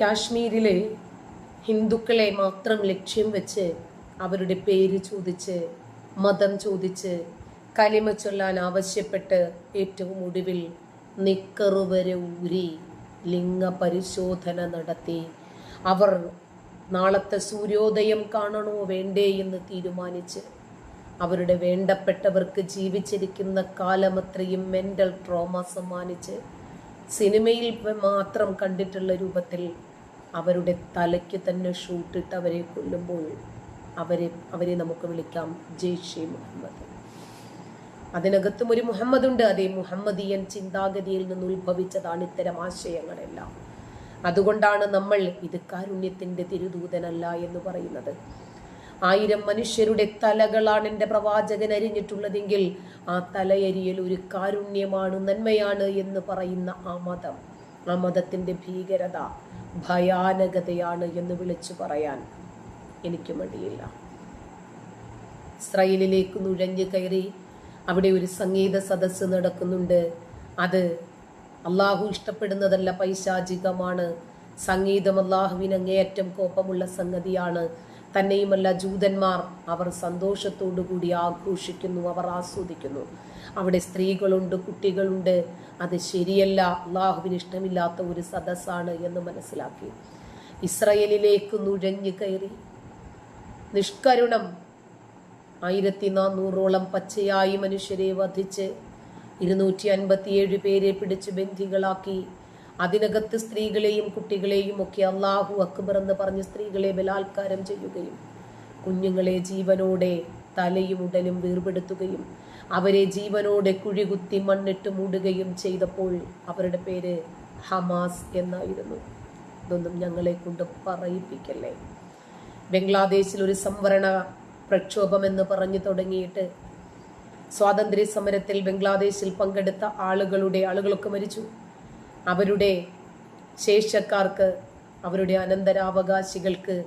കാശ്മീരിലെ ഹിന്ദുക്കളെ മാത്രം ലക്ഷ്യം വെച്ച് അവരുടെ പേര് ചോദിച്ച് മതം ചോദിച്ച് കലിമ ചൊല്ലാൻ ആവശ്യപ്പെട്ട് ഏറ്റവും ഒടുവിൽ നിക്കറുവരെ ഊരി ലിംഗ പരിശോധന നടത്തി. അവർ നാളത്തെ സൂര്യോദയം കാണണോ വേണ്ടേ എന്ന് തീരുമാനിച്ച് അവരുടെ വേണ്ടപ്പെട്ടവർക്ക് ജീവിച്ചിരിക്കുന്ന കാലമത്രയും മെന്റൽ ട്രോമ സമ്മാനിച്ച് സിനിമയിൽ മാത്രം കണ്ടിട്ടുള്ള രൂപത്തിൽ അവരുടെ തലയ്ക്ക് തന്നെ ഷൂട്ടിട്ട് അവരെ കൊല്ലുമ്പോൾ അവരെ അവരെ നമുക്ക് വിളിക്കാം ജെയ്ഷെ മുഹമ്മദ്. അതിനകത്തും ഒരു മുഹമ്മദ് ഉണ്ട് അതേ മുഹമ്മദിയൻ ചിന്താഗതിയിൽ നിന്ന് ഉത്ഭവിച്ചതാണ് ഇത്തരം ആശയങ്ങളെല്ലാം. അതുകൊണ്ടാണ് നമ്മൾ ഇത് കാരുണ്യത്തിന്റെ തിരുദൂതനല്ല എന്ന് പറയുന്നത്. ആയിരം മനുഷ്യരുടെ തലകളാണ് എന്റെ പ്രവാചകൻ അരിഞ്ഞിട്ടുള്ളതെങ്കിൽ ആ തലയരിയൽ ഒരു കാരുണ്യമാണ് നന്മയാണ് എന്ന് പറയുന്ന ആ മതം. ആ മതത്തിന്റെ ഭീകരത ഭയാനകതയാണ് എന്ന് വിളിച്ചു പറയാൻ എനിക്ക് മടിയില്ല. ഇസ്രയേലിലേക്ക് നുഴഞ്ഞു കയറി അവിടെ ഒരു സംഗീത സദസ്സ് നടക്കുന്നുണ്ട്. അത് അള്ളാഹു ഇഷ്ടപ്പെടുന്നതല്ല പൈശാചികമാണ്. സംഗീതം അള്ളാഹുവിന് അങ്ങേയറ്റം കോപ്പമുള്ള സംഗതിയാണ്. തന്നെയുമല്ല ജൂതന്മാർ അവർ സന്തോഷത്തോടു കൂടി ആഘോഷിക്കുന്നു അവർ ആസ്വദിക്കുന്നു. അവിടെ സ്ത്രീകളുണ്ട് കുട്ടികളുണ്ട്. അത് ശരിയല്ല. അള്ളാഹുവിന് ഇഷ്ടമില്ലാത്ത ഒരു സദസ്സാണ് എന്ന് മനസ്സിലാക്കി. ഇസ്രയേലിലേക്ക് നുഴഞ്ഞു കയറി. നിഷ്കരുണം. ആയിരത്തി നാനൂറോളം പച്ചയായി മനുഷ്യരെ വധിച്ച് ഇരുന്നൂറ്റി അൻപത്തിയേഴ് പേരെ പിടിച്ച് ബന്ധികളാക്കി അതിനകത്ത് സ്ത്രീകളെയും കുട്ടികളെയും ഒക്കെ അള്ളാഹു അക്ബർ എന്ന് പറഞ്ഞ് സ്ത്രീകളെ ബലാത്കാരം ചെയ്യുകയും കുഞ്ഞുങ്ങളെ ജീവനോടെ തലയും ഉടലും വേർപെടുത്തുകയും അവരെ ജീവനോടെ കുഴികുത്തി മണ്ണിട്ട് മൂടുകയും ചെയ്തപ്പോൾ അവരുടെ പേര് ഹമാസ് എന്നായിരുന്നു. ഇതൊന്നും ഞങ്ങളെ കൊണ്ട് പറയിപ്പിക്കല്ലേ? ബംഗ്ലാദേശിൽ ഒരു സംവരണ പ്രക്ഷോഭം എന്ന് പറഞ്ഞു തുടങ്ങിയിട്ട് സ്വാതന്ത്ര്യ സമരത്തിൽ ബംഗ്ലാദേശിൽ പങ്കെടുത്ത ആളുകളുടെ ആളുകളൊക്കെ മരിച്ചു. അവരുടെ ശേഷക്കാർക്ക് അവരുടെ അനന്തരാവകാശികൾക്ക്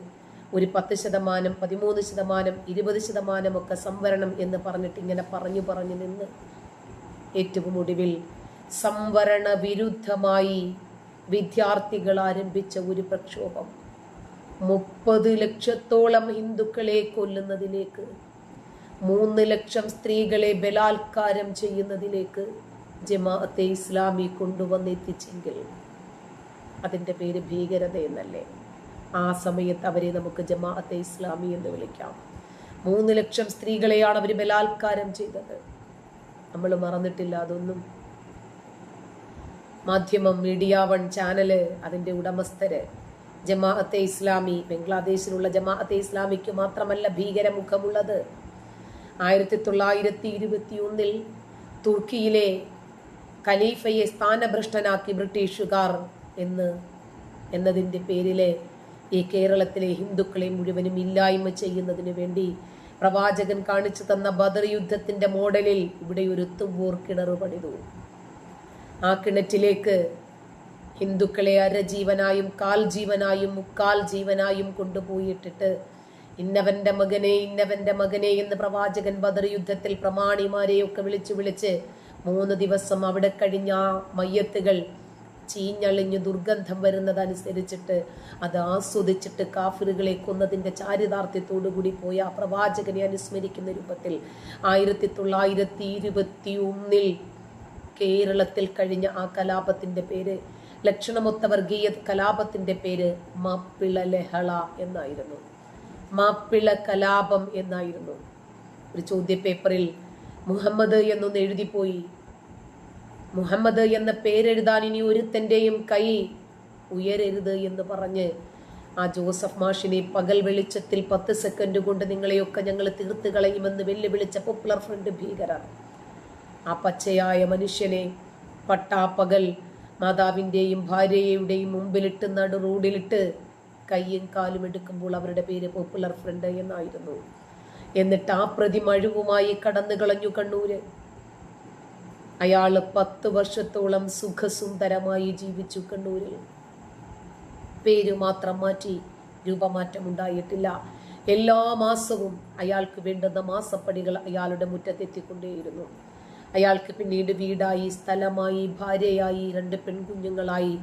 ഒരു പത്ത് ശതമാനം പതിമൂന്ന് ശതമാനം ഇരുപത് ശതമാനമൊക്കെ സംവരണം എന്ന് പറഞ്ഞിട്ട് ഇങ്ങനെ പറഞ്ഞു പറഞ്ഞു നിന്ന് ഏറ്റവും ഒടുവിൽ സംവരണ വിരുദ്ധമായി വിദ്യാർത്ഥികൾ ആരംഭിച്ച ഒരു പ്രക്ഷോഭം. മുപ്പത് ലക്ഷത്തോളം ഹിന്ദുക്കളെ കൊല്ലുന്നതിലേക്ക് മൂന്ന് ലക്ഷം സ്ത്രീകളെ ബലാത്കാരം ചെയ്യുന്നതിലേക്ക് ജമാഅത്തെ ഇസ്ലാമി കൊണ്ടുവന്നെത്തിച്ചെങ്കിൽ അതിന്റെ പേര് ഭീകരത എന്നല്ലേ ആ സമയത്ത് അവരെ നമുക്ക് ജമാഅത്തെ ഇസ്ലാമി എന്ന് വിളിക്കാം. മൂന്ന് ലക്ഷം സ്ത്രീകളെയാണ് അവർ ബലാത്കാരം ചെയ്തത്. നമ്മൾ മറന്നിട്ടില്ല അതൊന്നും. മാധ്യമം മീഡിയ വൺ ചാനൽ അതിന്റെ ഉടമസ്ഥര്. ജമാഅത്തെ ഇസ്ലാമി ബംഗ്ലാദേശിലുള്ള ജമാഅത്തെ ഇസ്ലാമിക്ക് മാത്രമല്ല ഭീകരമുഖമുള്ളത്. ആയിരത്തി തൊള്ളായിരത്തി ഇരുപത്തി ഒന്നിൽ തുർക്കിയിലെ ഖലീഫയെ സ്ഥാനഭ്രഷ്ടനാക്കി ബ്രിട്ടീഷുകാർ എന്ന് എന്നതിന്റെ പേരിൽ ഈ കേരളത്തിലെ ഹിന്ദുക്കളെ മുഴുവനും ഇല്ലായ്മ ചെയ്യുന്നതിന് വേണ്ടി പ്രവാചകൻ കാണിച്ചു തന്ന ബദർ യുദ്ധത്തിന്റെ മോഡലിൽ ഇവിടെ ഒരു തുവൂർ കിണർ പണിതു. ആ കിണറ്റിലേക്ക് ഹിന്ദുക്കളെ അരജീവനായും കാൽ ജീവനായും മുക്കാൽ ജീവനായും കൊണ്ടുപോയിട്ടിട്ട് ഇന്നവന്റെ മകനെ ഇന്നവന്റെ മകനെ എന്ന് പ്രവാചകൻ ബദർ യുദ്ധത്തിൽ പ്രമാണിമാരെയൊക്കെ വിളിച്ചു വിളിച്ച് മൂന്ന് ദിവസം അവിടെ കഴിഞ്ഞ ആ മയ്യത്തുകൾ ചീഞ്ഞളിഞ്ഞ് ദുർഗന്ധം വരുന്നതനുസരിച്ചിട്ട് അത് ആസ്വദിച്ചിട്ട് കാഫിറുകളെ കൊന്നതിന്റെ ചാരിതാർത്ഥ്യത്തോടു കൂടി പോയ ആ പ്രവാചകനെ അനുസ്മരിക്കുന്ന രൂപത്തിൽ ആയിരത്തി തൊള്ളായിരത്തി ഇരുപത്തി ഒന്നിൽ കേരളത്തിൽ കഴിഞ്ഞ ആ കലാപത്തിന്റെ പേര് ലക്ഷണമൊത്ത വർഗീയ കലാപത്തിന്റെ പേര് മാപ്പിള ലഹള എന്നായിരുന്നു. മാപ്പിള കലാപം എന്നായിരുന്നു. ഒരു ചോദ്യപേപ്പറിൽ മുഹമ്മദ് എന്നൊന്ന് എഴുതിപ്പോയി. മുഹമ്മദ് എന്ന പേരെഴുതാൻ ഇനി ഒരുത്തന്റെയും കൈ ഉയരരുത് എന്ന് പറഞ്ഞ് ആ ജോസഫ് മാഷിനെ പകൽ വെളിച്ചത്തിൽ പത്ത് സെക്കൻഡ് കൊണ്ട് നിങ്ങളെയൊക്കെ ഞങ്ങൾ തീർത്ത് കളയുമെന്ന് വെല്ലുവിളിച്ച പോപ്പുലർ ഫ്രണ്ട് ഭീകരർ. ആ പച്ചയായ മനുഷ്യനെ പട്ടാ പകൽ മാതാവിന്റെയും ഭാര്യയുടെയും മുമ്പിലിട്ട് നടു റോഡിലിട്ട് കയ്യും കാലും എടുക്കുമ്പോൾ അവരുടെ പേര് പോപ്പുലർ ഫ്രണ്ട് എന്നായിരുന്നു. എന്നിട്ട് ആ പ്രതിമഴുവുമായി കടന്നു കളഞ്ഞു കണ്ണൂര്. അയാൾ പത്ത് വർഷത്തോളം സുഖസുന്ദരമായി ജീവിച്ചു കണ്ണൂരിൽ. പേര് മാത്രം മാറ്റി രൂപമാറ്റം ഉണ്ടായിട്ടില്ല എല്ലാ മാസവും അയാൾക്ക് വേണ്ടുന്ന മാസപ്പടികൾ അയാളുടെ മുറ്റത്തെത്തിക്കൊണ്ടേയിരുന്നു. അയാൾക്ക് പിന്നീട് വീടായി സ്ഥലമായി ഭാര്യയായി രണ്ട് പെൺകുഞ്ഞുങ്ങളായി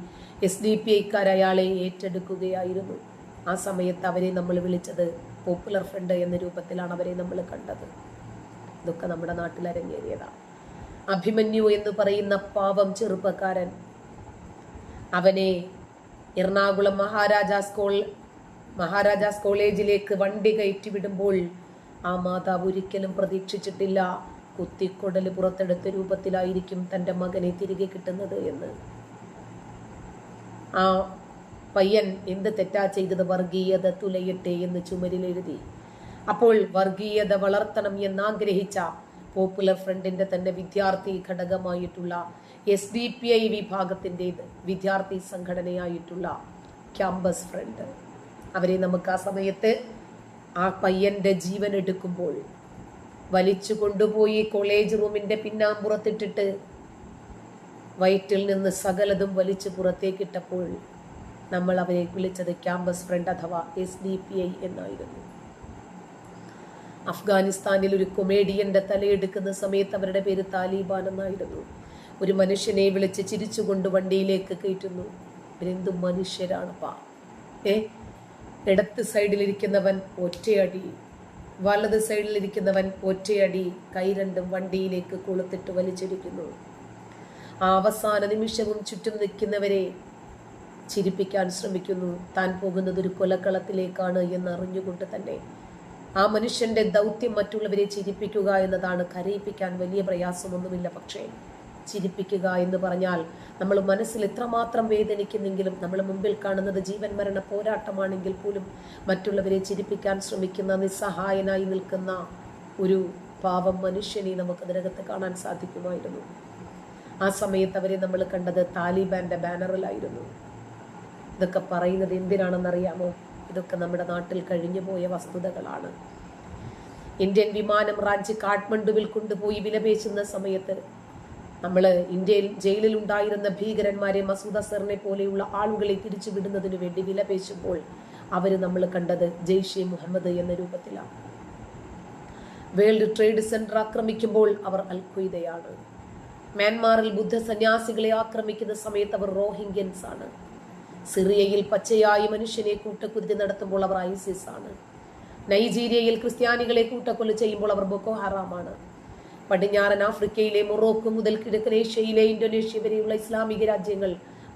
എസ് ഡി പി ഐക്കാർ അയാളെ ഏറ്റെടുക്കുകയായിരുന്നു. ആ സമയത്ത് അവരെ നമ്മൾ വിളിച്ചത് പോപ്പുലർ ഫ്രണ്ട് എന്ന രൂപത്തിലാണ് അവരെ നമ്മൾ കണ്ടത്. ഇതൊക്കെ നമ്മുടെ നാട്ടിൽ അരങ്ങേറിയതാണ് അഭിമന്യു എന്ന് പറയുന്ന പാവം ചെറുപ്പക്കാരൻ അവനെ എറണാകുളം മഹാരാജാസ് കോൾ മഹാരാജാസ് കോളേജിലേക്ക് വണ്ടി കയറ്റി വിടുമ്പോൾ ആ മാതാവ് ഒരിക്കലും പ്രതീക്ഷിച്ചിട്ടില്ല കുത്തിക്കൊടൽ പുറത്തെടുത്ത രൂപത്തിലായിരിക്കും തന്റെ മകനെ തിരികെ കിട്ടുന്നത് എന്ന്. ആ പയ്യൻ എന്ത് തെറ്റാ ചെയ്തത് വർഗീയത തുലയട്ടെ എന്ന് ചുമരിൽ എഴുതി. അപ്പോൾ വർഗീയത വളർത്തണം എന്നാഗ്രഹിച്ച പോപ്പുലർ ഫ്രണ്ടിന്റെ തന്റെ വിദ്യാർത്ഥി ഘടകമായിട്ടുള്ള എസ് ഡി പി ഐ വിഭാഗത്തിന്റെ വിദ്യാർത്ഥി സംഘടനയായിട്ടുള്ള ക്യാമ്പസ് ഫ്രണ്ട്. അവരെ നമുക്ക് ആ സമയത്ത് ആ പയ്യന്റെ ജീവൻ എടുക്കുമ്പോൾ വലിച്ചു കൊണ്ടുപോയി കോളേജ് റൂമിന്റെ പിന്നാമ്പുറത്തിട്ടിട്ട് വയറ്റിൽ നിന്ന് സകലതും വലിച്ചു പുറത്തേക്കിട്ടപ്പോൾ നമ്മൾ അവരെ വിളിച്ചത് ക്യാമ്പസ് ഫ്രണ്ട് അഥവാ എസ് ഡി പി ഐ എന്നായിരുന്നു. അഫ്ഗാനിസ്ഥാനിൽ ഒരു കൊമേഡിയന്റെ തലയെടുക്കുന്ന സമയത്ത് അവരുടെ പേര് താലിബാൻ എന്നായിരുന്നു. ഒരു മനുഷ്യനെ വിളിച്ച് ചിരിച്ചുകൊണ്ട് വണ്ടിയിലേക്ക് കയറ്റുന്നു. ഇവരെന്തു മനുഷ്യരാണപ്പാ ഏ? ഇടത്ത് സൈഡിലിരിക്കുന്നവൻ ഒറ്റയടി വലത് സൈഡിലിരിക്കുന്നവൻ ഒറ്റയടി കൈ രണ്ടും വണ്ടിയിലേക്ക് കൊളുത്തിട്ട് വലിച്ചിരിക്കുന്നു ആ അവസാന നിമിഷവും ചുറ്റും നിൽക്കുന്നവരെ ചിരിപ്പിക്കാൻ ശ്രമിക്കുന്നു. താൻ പോകുന്നത് ഒരു കൊലക്കളത്തിലേക്കാണ് എന്നറിഞ്ഞുകൊണ്ട് തന്നെ. ആ മനുഷ്യന്റെ ദൗത്യം മറ്റുള്ളവരെ ചിരിപ്പിക്കുക എന്നതാണ് കരയിപ്പിക്കാൻ വലിയ പ്രയാസമൊന്നുമില്ല. പക്ഷേ ചിരിപ്പിക്കുക എന്ന് പറഞ്ഞാൽ നമ്മൾ മനസ്സിൽ എത്രമാത്രം വേദനിക്കുന്നെങ്കിലും നമ്മൾ മുമ്പിൽ കാണുന്നത് ജീവൻ മരണ പോരാട്ടമാണെങ്കിൽ പോലും മറ്റുള്ളവരെ ചിരിപ്പിക്കാൻ ശ്രമിക്കുന്ന നിസ്സഹായനായി നിൽക്കുന്ന ഒരു പാവം മനുഷ്യനെ നമുക്ക് അതിനകത്ത് കാണാൻ സാധിക്കുമായിരുന്നു. ആ സമയത്ത് അവരെ നമ്മൾ കണ്ടത് താലിബാന്റെ ബാനറിലായിരുന്നു. ഇതൊക്കെ പറയുന്നത് എന്തിനാണെന്നറിയാമോ? ഇതൊക്കെ നമ്മുടെ നാട്ടിൽ കഴിഞ്ഞു പോയ വസ്തുതകളാണ്. ഇന്ത്യൻ വിമാനം റാഞ്ചി കാഠ്മണ്ഡുവിൽ കൊണ്ടുപോയി വിലപേശുന്ന സമയത്ത് നമ്മൾ ഇന്ത്യയിൽ ജയിലിൽ ഉണ്ടായിരുന്ന ഭീകരന്മാരെ മസൂദ് അസറിനെ പോലെയുള്ള ആളുകളെ തിരിച്ചു വിടുന്നതിന് വേണ്ടി വിലപേശുമ്പോൾ അവർ നമ്മൾ കണ്ടത് ജെയ്ഷെ മുഹമ്മദ് എന്ന രൂപത്തിലാണ്. വേൾഡ് ട്രേഡ് സെന്റർ ആക്രമിക്കുമ്പോൾ അവർ അൽ ഖ്വയ്ദയാണ് മ്യാൻമാറിൽ ബുദ്ധ സന്യാസികളെ ആക്രമിക്കുന്ന സമയത്ത് അവർ റോഹിംഗ്യൻസ് ആണ് സിറിയയിൽ പച്ചയായി മനുഷ്യനെ കൂട്ടക്കുരുതി നടത്തുമ്പോൾ അവർ ഐസിസ് ആണ്. നൈജീരിയയിൽ ക്രിസ്ത്യാനികളെ കൂട്ടക്കൊല ചെയ്യുമ്പോൾ അവർ ബൊക്കോ ഹറാമാണ്. പടിഞ്ഞാറൻ ആഫ്രിക്കയിലെ മൊറോക്കോ മുതൽ കിഴക്കൻ ഏഷ്യയിലെ ഇന്തോനേഷ്യ വരെയുള്ള ഇസ്ലാമിക രാജ്യങ്ങൾ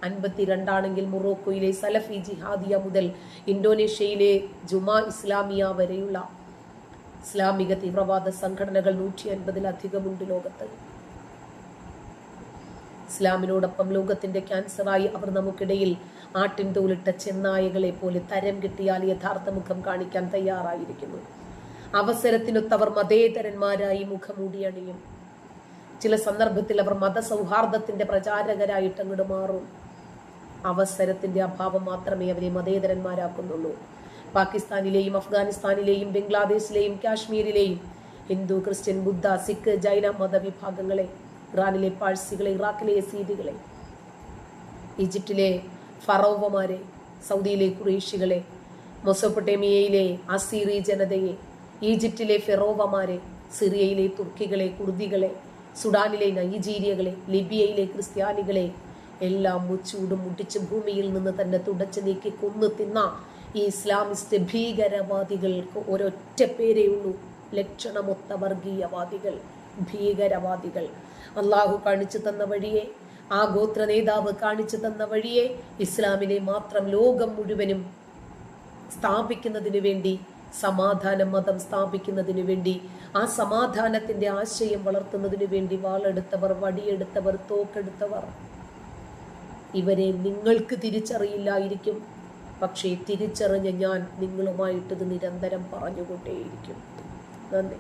അൻപത്തിരണ്ടാണെങ്കിൽ മൊറോക്കോയിലെ സലഫി ജിഹാദിയ മുതൽ ഇന്തോനേഷ്യയിലെ ജുമാ ഇസ്ലാമിയ വരെയുള്ള ഇസ്ലാമിക തീവ്രവാദ സംഘടനകൾ നൂറ്റി അൻപതിലധികമുണ്ട് ലോകത്ത്. ഇസ്ലാമിനോടൊപ്പം ലോകത്തിന്റെ ക്യാൻസറായി അവർ നമുക്കിടയിൽ ആട്ടിൻ തോലിട്ട ചെന്നായകളെ പോലെ തരം കിട്ടിയാൽ യഥാർത്ഥ മുഖം കാണിക്കാൻ തയ്യാറായിരിക്കുന്നു. അവസരത്തിനൊത്തവർ മതേതരന്മാരായി മുഖമൂടിയണിയും ചില സന്ദർഭത്തിൽ അവർ മതസൗഹാർദ്ദത്തിന്റെ പ്രചാരകരായിട്ട് അങ്ങോട്ട് മാറും. അവസരത്തിന്റെ അഭാവം മാത്രമേ അവരെ മതേതരന്മാരാക്കുന്നുള്ളൂ. പാകിസ്ഥാനിലെയും അഫ്ഗാനിസ്ഥാനിലെയും ബംഗ്ലാദേശിലെയും കാശ്മീരിലെയും ഹിന്ദു ക്രിസ്ത്യൻ ബുദ്ധ സിഖ് ജൈന മതവിഭാഗങ്ങളെ ഇറാനിലെ പാഴ്സികളെ ഇറാഖിലെ യസീദികളെ ഈജിപ്തിലെ ഫറോവമാരെ സൗദിയിലെ കുറേഷികളെ മൊസോപ്പൊട്ടേമിയയിലെ അസീറി ജനതയെ ഈജിപ്തിലെ ഫെറോവമാരെ സിറിയയിലെ തുർക്കികളെ കുർദികളെ സുഡാനിലെ നൈജീരിയകളെ ലിബിയയിലെ ക്രിസ്ത്യാനികളെ എല്ലാം മുച്ചൂടും മുട്ടിച്ച് ഭൂമിയിൽ നിന്ന് തന്നെ തുടച്ചു നീക്കി കൊന്നു തിന്ന ഈ ഇസ്ലാമിസ്റ്റ് ഭീകരവാദികൾക്ക് ഒരൊറ്റ പേരേ ഉള്ളൂ. ലക്ഷണമൊത്ത വർഗീയവാദികൾ. ഭീകരവാദികൾ. അള്ളാഹു കാണിച്ചു തന്ന വഴിയെ ആ ഗോത്ര നേതാവ് കാണിച്ചു തന്ന വഴിയെ ഇസ്ലാമിനെ മാത്രം ലോകം മുഴുവനും സ്ഥാപിക്കുന്നതിന് വേണ്ടി സമാധാന മതം സ്ഥാപിക്കുന്നതിന് വേണ്ടി ആ സമാധാനത്തിന്റെ ആശയം വളർത്തുന്നതിന് വേണ്ടി വാളെടുത്തവർ വടിയെടുത്തവർ തോക്കെടുത്തവർ. ഇവരെ നിങ്ങൾക്ക് തിരിച്ചറിയില്ലായിരിക്കും. പക്ഷേ തിരിച്ചറിഞ്ഞ ഞാൻ നിങ്ങളുമായിട്ടിത് നിരന്തരം പറഞ്ഞുകൊണ്ടേയിരിക്കും. നന്ദി.